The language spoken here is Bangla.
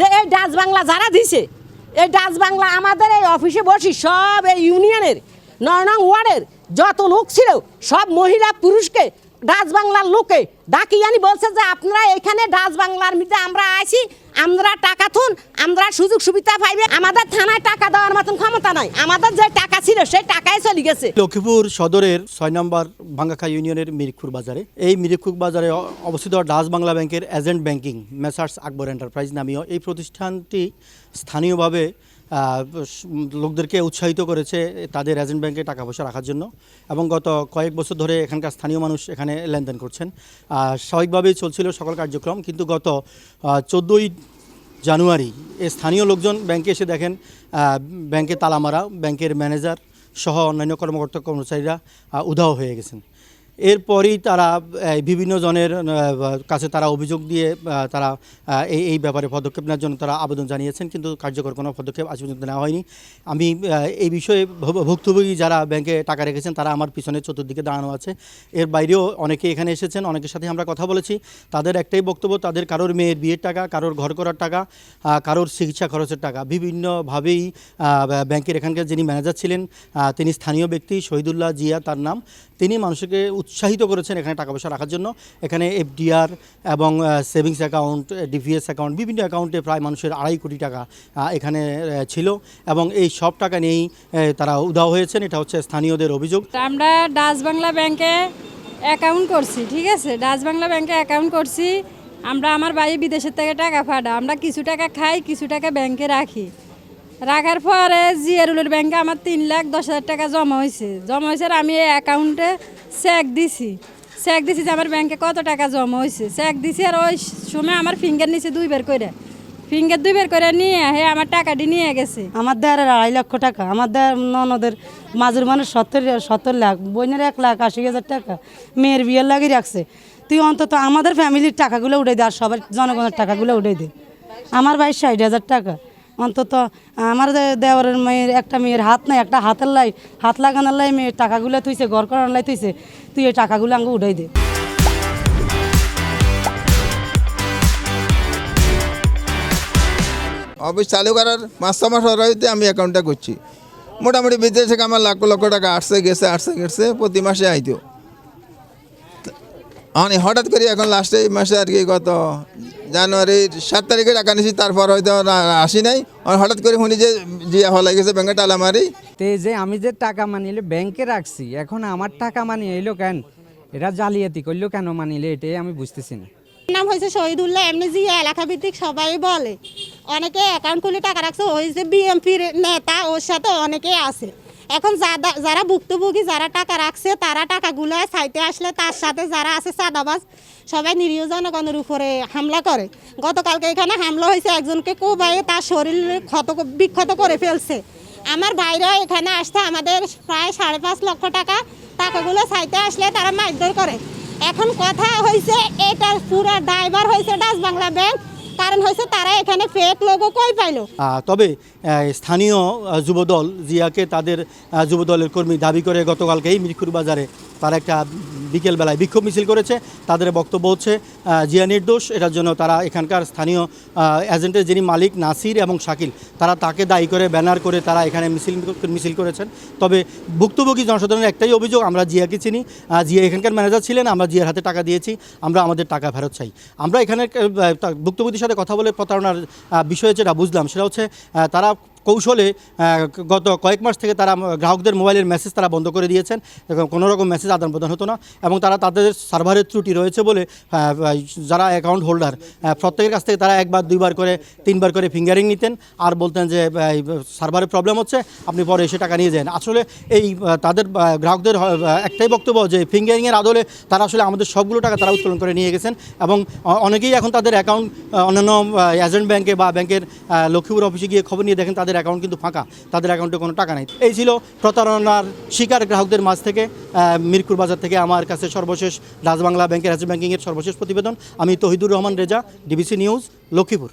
যে এই ডাচ বাংলা যারা দিছে, এই ডাচ বাংলা আমাদের এই অফিসে বসি সব এই ইউনিয়নের নয় ওয়ার্ডের যত লোক ছিল, সব মহিলা পুরুষকে ডাচ বাংলার লোকে ডাকিয়ানি বলছে যে, আপনারা এখানে ডাচ বাংলার মিটে আমরা আছি আমরা টাকা থুন আমরা সুযোগ সুবিধা পাইবে। আমাদের থানায় টাকা দেওয়ার মতন ক্ষমতা নাই। আমাদের যে টাকা ছিল, সেই টাকাই চলে গেছে। লক্ষ্মীপুর সদরের ছয় নম্বর ভাঙ্গাখা ইউনিয়নের মিরিকপুর বাজারে। এই মিরিকপুর বাজারে অবস্থিত ডাস বাংলা ব্যাংকের agent banking, messrs Akbar enterprise নামীয় এই প্রতিষ্ঠানটি স্থানীয়ভাবে লোকদেরকে উৎসাহিত করেছে তাদের এজেন্ট ব্যাংকে টাকা পয়সা রাখার জন্য এবং গত কয়েক বছর ধরে এখানকার স্থানীয় মানুষ এখানে লেনদেন করছেন। স্বাভাবিকভাবেই চলছিল সকল কার্যক্রম, কিন্তু গত চোদ্দোই জানুয়ারি এ স্থানীয় লোকজন ব্যাংকে এসে দেখেন ব্যাংকে তালা মারা, ব্যাংকের ম্যানেজার সহ অন্যান্য কর্মকর্তা কর্মচারীরা উধাও হয়ে গেছেন। এরপরই তারা বিভিন্ন জনের কাছে তারা অভিযোগ দিয়ে তারা এই এই ব্যাপারে পদক্ষেপ নেওয়ার জন্য তারা আবেদন জানিয়েছেন, কিন্তু কার্যকর কোনো পদক্ষেপ আজ পর্যন্ত নেওয়া হয়নি। আমি এই বিষয়ে ভুক্তভোগী যারা ব্যাংকে টাকা রেখেছেন, তারা আমার পিছনে চতুর্দিকে দাঁড়ানো আছে। এর বাইরেও অনেকে এখানে এসেছেন, অনেকের সাথে আমরা কথা বলেছি। তাদের একটাই বক্তব্য, তাদের কারোর মেয়ের বিয়ের টাকা, কারোর ঘর করার টাকা কারোর চিকিৎসা খরচের টাকা। বিভিন্নভাবেই ব্যাংকের এখানকার যিনি ম্যানেজার ছিলেন তিনি স্থানীয় ব্যক্তি শহীদুল্লাহ জিয়া তার নাম। তিনি মানুষকে উৎসাহিত করেছেন এখানে টাকা পয়সা রাখার জন্য। এখানে এফডিআর এবং সেভিংস অ্যাকাউন্ট, ডিভিএস অ্যাকাউন্ট, বিভিন্ন অ্যাকাউন্টে প্রায় মানুষের আড়াই কোটি টাকা এখানে ছিল এবং এই সব টাকা নিয়েই তারা উধাও হয়েছেন। এটা হচ্ছে স্থানীয়দের অভিযোগ। আমরা ডাচ বাংলা ব্যাংকে অ্যাকাউন্ট করছি, ঠিক আছে? ডাচ বাংলা ব্যাংকে অ্যাকাউন্ট করছি। আমরা আমার বাড়ি বিদেশের থেকে টাকা ফাটা আমরা কিছু টাকা খাই, কিছু টাকা ব্যাংকে রাখি। রাখার পরে জিয়ারুলের ব্যাংকে আমার তিন লাখ দশ হাজার টাকা জমা হয়েছে। জমা হয়েছে আর আমি এই অ্যাকাউন্টে চেক দিছি। চেক দিছি যে আমার ব্যাংকে কত টাকা জমা হয়েছে। চেক দিছি আর ওই সময় আমার ফিঙ্গার নিচে দুই বের করে ফিঙ্গার দুই বের করে নিয়ে হে আমার টাকাটি নিয়ে গেছে। আমার দেয়ারের আড়াই লক্ষ টাকা, আমার দেয়ার ননদের মাজুর মানুষ সত্তর সত্তর লাখ, বোনের এক লাখ আশি হাজার টাকা মেয়ের বিয়ের লাগিয়ে রাখছে। তুই অন্তত আমাদের ফ্যামিলির টাকাগুলো উঠে দে আর সবার জনগণের টাকাগুলো উঠে দে। আমার ভাই ষাট হাজার টাকা। অন্তত আমার দেওয়ারের মেয়ের, একটা মেয়ের হাত নাই, একটা হাতের লাই, হাত লাগানোর লাই মেয়ের টাকাগুলো তুইছে ঘর করার লাই তুইছে তুই এই টাকাগুলো আমাকে উঠাই দে। অফিস চালু করার ছ মাস হইতে আমি অ্যাকাউন্টটা করছি মোটামুটি বিদেশ থেকে আমার লাখ লক্ষ টাকা আসছে, গেছে আসছে, গেছে, প্রতি মাসে আইতো আমি হঠাৎ করে এখন লাস্টে এই মাসে আর কি গত জানুয়ারির সাত তারিখে টাকা নিয়েছি তারপর হয়তো আসি নাই। আর হঠাৎ করে শুনি যে জিয়া হলাই গেছে ব্যাংকে টালা মারি তে যে আমি যে টাকা মানিলে ব্যাংকে রাখছি এখন আমার টাকা মানি এলো কেন? এরা জালিয়াতি করল কেন মানিলে এটাই আমি বুঝতেছি না। নাম হয়েছে শহীদুল্লাহ এমনি যে এলাকা ভিত্তিক সবাই বলে। অনেকে অ্যাকাউন্ট খুলে টাকা রাখছে ওই যে বিএমপির নেতা ওর সাথে অনেকে আছে। এখন যারা যারা ভুক্তভোগী, যারা টাকা রাখছে, তারা টাকাগুলো সাইতে আসলে তার সাথে যারা আছে চাঁদাবাজ, সবাই নিরীহ জনগণের উপরে হামলা করে। গতকালকে এখানে হামলা হয়েছে, একজনকে কোবাইয়ে তার শরীর ক্ষত বিক্ষত করে ফেলছে। আমার ভাইরা এখানে আসতে আমাদের প্রায় সাড়ে পাঁচ লক্ষ টাকা টাকাগুলো চাইতে আসলে তারা মারধর করে। এখন কথা হয়েছে, এটার পুরো ড্রাইভার হয়েছে ডাচ বাংলা ব্যাংক কারণ হয়েছে তারা এখানে ফেক লোগো কই পাইলো? তবে স্থানীয় যুবদল জিয়াকে তাদের যুবদলের কর্মী দাবি করে গতকালকে এই মিরকুর বাজারে তারা একটা বিকেলবেলায় বিক্ষোভ মিছিল করেছে। তাদের বক্তব্য হচ্ছে জিয়া নির্দোষ, এটার জন্য তারা এখানকার স্থানীয় এজেন্টের যিনি মালিক নাসির এবং শাকিল, তারা তাকে দায়ী করে, ব্যানার করে তারা এখানে মিছিল মিছিল করেছেন। তবে ভুক্তভোগী জনসাধারণের একটাই অভিযোগ, আমরা জিয়াকে চিনি জিয়া এখানকার ম্যানেজার ছিলেন, আমরা জিয়ার হাতে টাকা দিয়েছি, আমরা আমাদের টাকা ফেরত চাই। আমরা এখানে ভুক্তভোগীর সাথে কথা বলে প্রতারণার বিষয়ে যেটা বুঝলাম সেটা হচ্ছে তারা কৌশলে গত কয়েক মাস থেকে তারা গ্রাহকদের মোবাইলের মেসেজ তারা বন্ধ করে দিয়েছেন কোনো রকম মেসেজ আদান প্রদান হতো না এবং তারা তাদের সার্ভারের ত্রুটি রয়েছে বলে যারা অ্যাকাউন্ট হোল্ডার প্রত্যেকের কাছ থেকে তারা একবার, দুইবার করে, তিনবার করে ফিঙ্গারিং নিতেন আর বলতেন যে সার্ভারের প্রবলেম হচ্ছে, আপনি পরে এসে টাকা নিয়ে যান। আসলে এই তাদের গ্রাহকদের একটাই বক্তব্য যে ফিঙ্গারিংয়ের আদলে তারা আসলে আমাদের সবগুলো টাকা তারা উত্তোলন করে নিয়ে গেছেন এবং অনেকেই এখন তাদের অ্যাকাউন্ট অন্যান্য এজেন্ট ব্যাংকে বা ব্যাংকের লক্ষ্মীপুর অফিসে গিয়ে খবর নিয়ে দেখেন তাদের অ্যাকাউন্ট কিন্তু ফাঁকা, তাদের অ্যাকাউন্টে কোনো টাকা নেই। এই ছিল প্রতারণার শিকার গ্রাহকদের মাছ থেকে মিরপুর বাজার থেকে আমার কাছে সর্বশেষ রাজবাংলা ব্যাংকের রাজ্য ব্যাংকিংয়ের সর্বশেষ প্রতিবেদন। আমি তহিদুর রহমান রেজা, ডিবিসি নিউজ, লক্ষ্মীপুর।